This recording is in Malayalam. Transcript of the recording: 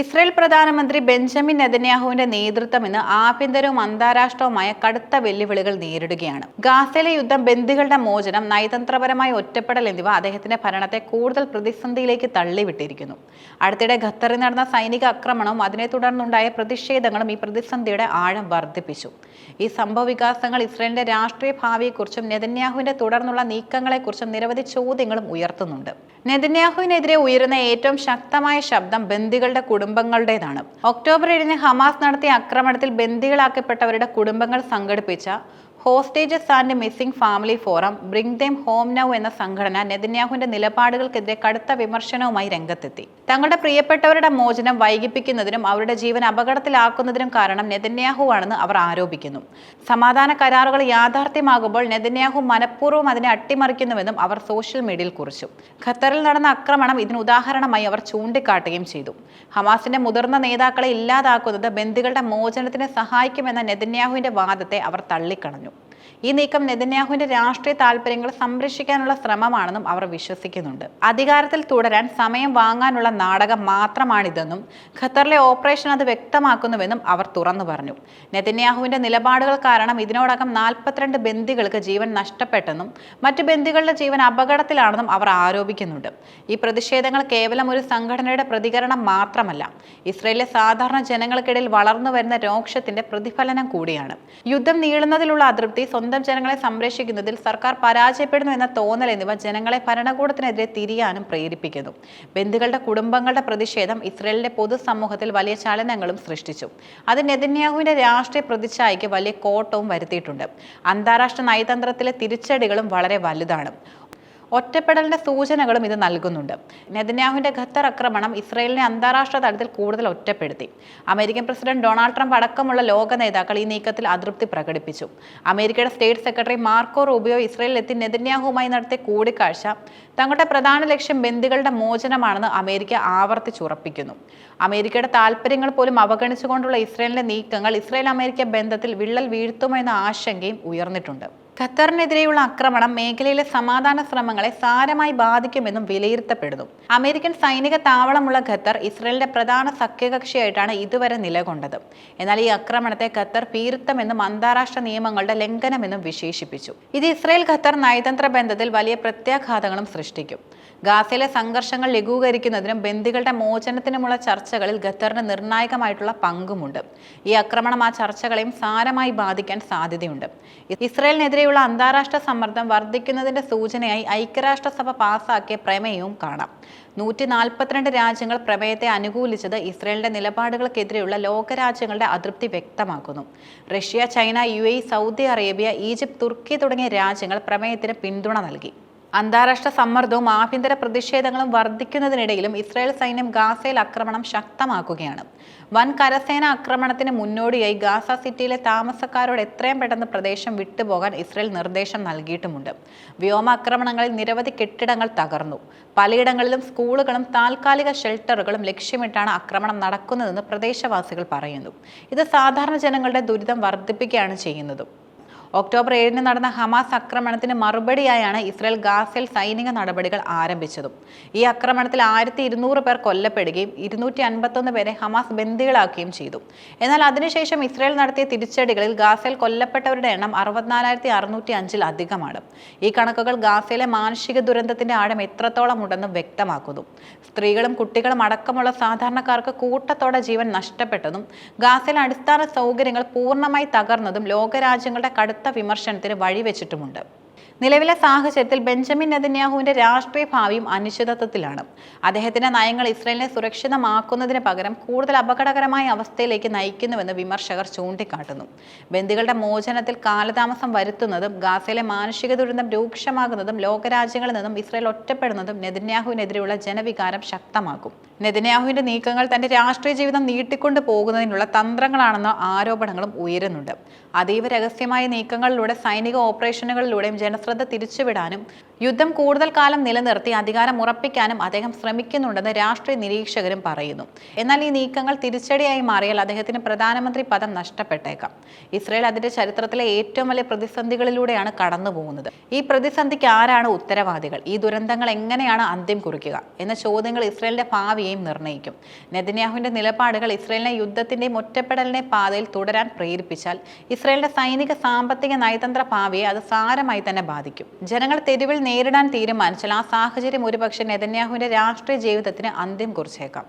ഇസ്രയേൽ പ്രധാനമന്ത്രി ബെഞ്ചമിൻ നെതന്യാഹുവിന്റെ നേതൃത്വം ഇന്ന് ആഭ്യന്തരവും അന്താരാഷ്ട്രവുമായ കടുത്ത വെല്ലുവിളികൾ നേരിടുകയാണ്. ഗാസയിലെ യുദ്ധം ബന്ദികളുടെ മോചനം നയതന്ത്രപരമായ ഒറ്റപ്പെടൽ എന്നിവ അദ്ദേഹത്തിന്റെ ഭരണത്തെ കൂടുതൽ പ്രതിസന്ധിയിലേക്ക് തള്ളിവിട്ടിരിക്കുന്നു. അടുത്തിടെ ഖത്തറിൽ നടന്ന സൈനിക ആക്രമണവും അതിനെ തുടർന്നുണ്ടായ പ്രതിഷേധങ്ങളും ഈ പ്രതിസന്ധിയുടെ ആഴം വർദ്ധിപ്പിച്ചു. ഈ സംഭവ വികാസങ്ങൾ ഇസ്രയേലിന്റെ രാഷ്ട്രീയ ഭാവിയെക്കുറിച്ചും നെതന്യാഹുവിന്റെ തുടർന്നുള്ള നീക്കങ്ങളെക്കുറിച്ചും നിരവധി ചോദ്യങ്ങളും ഉയർത്തുന്നുണ്ട്. നെതന്യാഹുവിനെതിരെ ഉയരുന്ന ഏറ്റവും ശക്തമായ ശബ്ദം ബന്ദികളുടെ കുടുംബങ്ങളുടേതാണ്. ഒക്ടോബർ ഏഴിന് ഹമാസ് നടത്തിയ ആക്രമണത്തിൽ ബന്ദികളാക്കപ്പെട്ടവരുടെ കുടുംബങ്ങൾ സംഘടിപ്പിച്ച hostages and missing family forum bring them home now എന്ന സംഘടന നെതന്യാഹുവിന്റെ നിലപാടുകൾക്കെതിരെ കടുത്ത വിമർശനവുമായി രംഗത്തെത്തി. തങ്ങളുടെ പ്രിയപ്പെട്ടവരുടെ മോചനം വൈകിപ്പിക്കുന്നതിനും അവരുടെ ജീവൻ അപകടത്തിലാക്കുന്നതിനും കാരണം നെതന്യാഹു ആണെന്ന് അവർ ആരോപിക്കുന്നു. സമാധാന കരാറുകൾ യാഥാർത്ഥ്യമാകുമ്പോൾ നെതന്യാഹു മനഃപൂർവം അതിനെ അട്ടിമറിക്കുന്നുവെന്നും അവർ സോഷ്യൽ മീഡിയയിൽ കുറിച്ചു. ഖത്തറിൽ നടന്ന ആക്രമണം ഇതിന് ഉദാഹരണമായി അവർ ചൂണ്ടിക്കാട്ടുകയും ചെയ്തു. ഹമാസിന്റെ മുതിർന്ന നേതാക്കളെ ഇല്ലാതാക്കുന്നത് ബന്ദികളുടെ മോചനത്തിന് സഹായിക്കുമെന്ന നെതന്യാഹുവിന്റെ വാദത്തെ അവർ തള്ളിക്കളഞ്ഞു. ഈ നീക്കം നെതന്യാഹുവിന്റെ രാഷ്ട്രീയ താല്പര്യങ്ങൾ സംരക്ഷിക്കാനുള്ള ശ്രമമാണെന്നും അവർ വിശ്വസിക്കുന്നുണ്ട്. അധികാരത്തിൽ തുടരാൻ സമയം വാങ്ങാനുള്ള നാടകം മാത്രമാണിതെന്നും ഖത്തറിലെ ഓപ്പറേഷൻ അത് വ്യക്തമാക്കുന്നുവെന്നും അവർ തുറന്നു പറഞ്ഞു. നെതന്യാഹുവിന്റെ നിലപാടുകൾ കാരണം ഇതിനോടകം നാൽപ്പത്തിരണ്ട് ബന്ദികൾക്ക് ജീവൻ നഷ്ടപ്പെട്ടെന്നും മറ്റു ബന്ദികളുടെ ജീവൻ അപകടത്തിലാണെന്നും അവർ ആരോപിക്കുന്നുണ്ട്. ഈ പ്രതിഷേധങ്ങൾ കേവലം ഒരു സംഘടനയുടെ പ്രതികരണം മാത്രമല്ല ഇസ്രയേലിലെ സാധാരണ ജനങ്ങൾക്കിടയിൽ വളർന്നു വരുന്ന രോക്ഷത്തിന്റെ പ്രതിഫലനം കൂടിയാണ്. യുദ്ധം നീളുന്നതിലുള്ള അതൃപ്തി സ്വന്തം ജനങ്ങളെ സംരക്ഷിക്കുന്നതിൽ സർക്കാർ പരാജയപ്പെടുന്നു എന്ന തോന്നൽ എന്നിവ ജനങ്ങളെ ഭരണകൂടത്തിനെതിരെ തിരിയാനും പ്രേരിപ്പിക്കുന്നു. ബന്ധുക്കളുടെ കുടുംബങ്ങളുടെ പ്രതിഷേധം ഇസ്രയേലിന്റെ പൊതുസമൂഹത്തിൽ വലിയ ചലനങ്ങളും സൃഷ്ടിച്ചു. അത് നെതന്യാഹുവിന്റെ രാഷ്ട്രീയ പ്രതിച്ഛായയ്ക്ക് വലിയ കോട്ടവും വരുത്തിയിട്ടുണ്ട്. അന്താരാഷ്ട്ര നയതന്ത്രത്തിലെ തിരിച്ചടികളും വളരെ വലുതാണ്. ഒറ്റപ്പെടലിന്റെ സൂചനകളും ഇത് നൽകുന്നുണ്ട്. നെതന്യാഹുവിന്റെ ഖത്തർ ആക്രമണം ഇസ്രയേലിനെ അന്താരാഷ്ട്ര തലത്തിൽ കൂടുതൽ ഒറ്റപ്പെടുത്തി. അമേരിക്കൻ പ്രസിഡന്റ് ഡൊണാൾഡ് ട്രംപ് അടക്കമുള്ള ലോക നേതാക്കൾ ഈ നീക്കത്തിൽ അതൃപ്തി പ്രകടിപ്പിച്ചു. അമേരിക്കയുടെ സ്റ്റേറ്റ് സെക്രട്ടറി മാർക്കോ റൂബിയോ ഇസ്രയേലിലെത്തി നെതന്യാഹുവുമായി നടത്തിയ കൂടിക്കാഴ്ച തങ്ങളുടെ പ്രധാന ലക്ഷ്യം ബന്ദികളുടെ മോചനമാണെന്ന് അമേരിക്ക ആവർത്തിച്ചുറപ്പിക്കുന്നു. അമേരിക്കയുടെ താൽപ്പര്യങ്ങൾ പോലും അവഗണിച്ചുകൊണ്ടുള്ള ഇസ്രയേലിന്റെ നീക്കങ്ങൾ ഇസ്രയേൽ അമേരിക്ക ബന്ധത്തിൽ വിള്ളൽ വീഴ്ത്തുമെന്ന ആശങ്കയും ഉയർന്നിട്ടുണ്ട്. ഖത്തറിനെതിരെയുള്ള ആക്രമണം മേഖലയിലെ സമാധാന ശ്രമങ്ങളെ സാരമായി ബാധിക്കുമെന്നും വിലയിരുത്തപ്പെടുന്നു. അമേരിക്കൻ സൈനിക താവളമുള്ള ഖത്തർ ഇസ്രയേലിന്റെ പ്രധാന സഖ്യകക്ഷിയായിട്ടാണ് ഇതുവരെ നിലകൊണ്ടത്. എന്നാൽ ഈ ആക്രമണത്തെ ഖത്തർ പീരുത്തമെന്നും അന്താരാഷ്ട്ര നിയമങ്ങളുടെ ലംഘനമെന്നും വിശേഷിപ്പിച്ചു. ഇത് ഇസ്രയേൽ ഖത്തർ നയതന്ത്ര ബന്ധത്തിൽ വലിയ പ്രത്യാഘാതങ്ങളും സൃഷ്ടിക്കും. ഗാസയിലെ സംഘർഷങ്ങൾ ലഘൂകരിക്കുന്നതിനും ബന്ദികളുടെ മോചനത്തിനുമുള്ള ചർച്ചകളിൽ ഖത്തറിന് നിർണായകമായിട്ടുള്ള പങ്കുമുണ്ട്. ഈ ആക്രമണം ആ ചർച്ചകളെയും സാരമായി ബാധിക്കാൻ സാധ്യതയുണ്ട്. ഇസ്രയേലിനെതിരെയുള്ള അന്താരാഷ്ട്ര സമ്മർദ്ദം വർദ്ധിക്കുന്നതിന്റെ സൂചനയായി ഐക്യരാഷ്ട്രസഭ പാസാക്കിയ പ്രമേയവും കാണാം. നൂറ്റി നാൽപ്പത്തിരണ്ട് രാജ്യങ്ങൾ പ്രമേയത്തെ അനുകൂലിച്ചത് ഇസ്രയേലിന്റെ നിലപാടുകൾക്കെതിരെയുള്ള ലോകരാജ്യങ്ങളുടെ അതൃപ്തി വ്യക്തമാക്കുന്നു. Russia China U Saudi Arabia Egypt തുർക്കി തുടങ്ങിയ രാജ്യങ്ങൾ പ്രമേയത്തിന് പിന്തുണ നൽകി. അന്താരാഷ്ട്ര സമ്മർദ്ദവും ആഭ്യന്തര പ്രതിഷേധങ്ങളും വർദ്ധിക്കുന്നതിനിടയിലും ഇസ്രായേൽ സൈന്യം ഗാസയിൽ ആക്രമണം ശക്തമാക്കുകയാണ്. വൻ കരസേന ആക്രമണത്തിന് മുന്നോടിയായി ഗാസ സിറ്റിയിലെ താമസക്കാരോട് എത്രയും പെട്ടെന്ന് പ്രദേശം വിട്ടുപോകാൻ ഇസ്രായേൽ നിർദ്ദേശം നൽകിയിട്ടുമുണ്ട്. വ്യോമാക്രമണങ്ങളിൽ നിരവധി കെട്ടിടങ്ങൾ തകർന്നു. പലയിടങ്ങളിലും സ്കൂളുകളും താൽക്കാലിക ഷെൽട്ടറുകളും ലക്ഷ്യമിട്ടാണ് ആക്രമണം നടക്കുന്നതെന്ന് പ്രദേശവാസികൾ പറയുന്നു. ഇത് സാധാരണ ജനങ്ങളുടെ ദുരിതം വർദ്ധിപ്പിക്കുകയാണ് ചെയ്യുന്നതും. ഒക്ടോബർ ഏഴിന് നടന്ന ഹമാസ് ആക്രമണത്തിന് മറുപടിയായാണ് ഇസ്രായേൽ ഗാസയിൽ സൈനിക നടപടികൾ ആരംഭിച്ചതും. ഈ ആക്രമണത്തിൽ ആയിരത്തി ഇരുന്നൂറ് പേർ കൊല്ലപ്പെടുകയും ഇരുന്നൂറ്റി അൻപത്തൊന്ന് പേരെ ഹമാസ് ബന്ദികളാക്കുകയും ചെയ്തു. എന്നാൽ അതിനുശേഷം ഇസ്രായേൽ നടത്തിയ തിരിച്ചടികളിൽ ഗാസയിൽ കൊല്ലപ്പെട്ടവരുടെ എണ്ണം അറുപത്തിനാലായിരത്തി അറുന്നൂറ്റി അഞ്ചിൽ അധികമാണ്. ഈ കണക്കുകൾ ഗാസയിലെ മാനുഷിക ദുരന്തത്തിന്റെ ആഴം എത്രത്തോളം ഉണ്ടെന്ന് വ്യക്തമാക്കുന്നു. സ്ത്രീകളും കുട്ടികളും അടക്കമുള്ള സാധാരണക്കാർക്ക് കൂട്ടത്തോടെ ജീവൻ നഷ്ടപ്പെട്ടതും ഗാസയിലെ അടിസ്ഥാന സൗകര്യങ്ങൾ പൂർണമായി തകർന്നതും ലോകരാജ്യങ്ങളുടെ കടുത്ത കടുത്ത വിമർശനത്തിന് വഴിവെച്ചിട്ടുമുണ്ട്. നിലവിലെ സാഹചര്യത്തിൽ ബെഞ്ചമിൻ നെതന്യാഹുവിന്റെ രാഷ്ട്രീയ ഭാവിയും അനിശ്ചിതത്വത്തിലാണ്. അദ്ദേഹത്തിന്റെ നയങ്ങൾ ഇസ്രയേലിനെ സുരക്ഷിതമാക്കുന്നതിന് പകരം കൂടുതൽ അപകടകരമായ അവസ്ഥയിലേക്ക് നയിക്കുന്നുവെന്ന് വിമർശകർ ചൂണ്ടിക്കാട്ടുന്നു. ബന്ദികളുടെ മോചനത്തിൽ കാലതാമസം വരുത്തുന്നതും ഗാസയിലെ മാനുഷിക ദുരന്തം രൂക്ഷമാകുന്നതും ലോകരാജ്യങ്ങളിൽ നിന്നും ഇസ്രയേൽ ഒറ്റപ്പെടുന്നതും നെതന്യാഹുവിനെതിരെയുള്ള ജനവികാരം ശക്തമാക്കും. നെതന്യാഹുവിന്റെ നീക്കങ്ങൾ തന്റെ രാഷ്ട്രീയ ജീവിതം നീട്ടിക്കൊണ്ടു പോകുന്നതിനുള്ള തന്ത്രങ്ങളാണെന്ന ആരോപണങ്ങളും ഉയരുന്നുണ്ട്. അതീവ രഹസ്യമായ നീക്കങ്ങളിലൂടെ സൈനിക ഓപ്പറേഷനുകളിലൂടെയും ജനശ്രദ്ധ തിരിച്ചുവിടാനും യുദ്ധം കൂടുതൽ കാലം നിലനിർത്തി അധികാരം ഉറപ്പിക്കാനും അദ്ദേഹം ശ്രമിക്കുന്നുണ്ടെന്ന് രാഷ്ട്രീയ നിരീക്ഷകരും പറയുന്നു. എന്നാൽ ഈ നീക്കങ്ങൾ തിരിച്ചടിയായി മാറിയാൽ അദ്ദേഹത്തിന് പ്രധാനമന്ത്രി പദം നഷ്ടപ്പെട്ടേക്കാം. ഇസ്രയേൽ അതിന്റെ ചരിത്രത്തിലെ ഏറ്റവും വലിയ പ്രതിസന്ധികളിലൂടെയാണ് കടന്നു പോകുന്നത് ഈ പ്രതിസന്ധിക്ക് ആരാണ് ഉത്തരവാദികൾ? ഈ ദുരന്തങ്ങൾ എങ്ങനെയാണ് അന്ത്യം കുറിക്കുക? എന്ന ചോദ്യങ്ങൾ ഇസ്രയേലിന്റെ ഭാവിയെയും നിർണയിക്കും നെതന്യാഹുവിന്റെ നിലപാടുകൾ ഇസ്രയേലിനെ യുദ്ധത്തിന്റെയും ഒറ്റപ്പെടലിനെ പാതയിൽ തുടരാൻ പ്രേരിപ്പിച്ചാൽ ഇസ്രയേലിന്റെ സൈനിക സാമ്പത്തിക നയതന്ത്ര ഭാവിയെ അത് സാരമായി തന്നെ ബാധിക്കും. ജനങ്ങൾ തെരുവിൽ നേരിടാൻ തീരുമാനിച്ചാൽ ആ സാഹചര്യം ഒരുപക്ഷെ നെതന്യാഹുവിന്റെ രാഷ്ട്രീയ ജീവിതത്തിന് അന്ത്യം കുറിച്ചേക്കാം.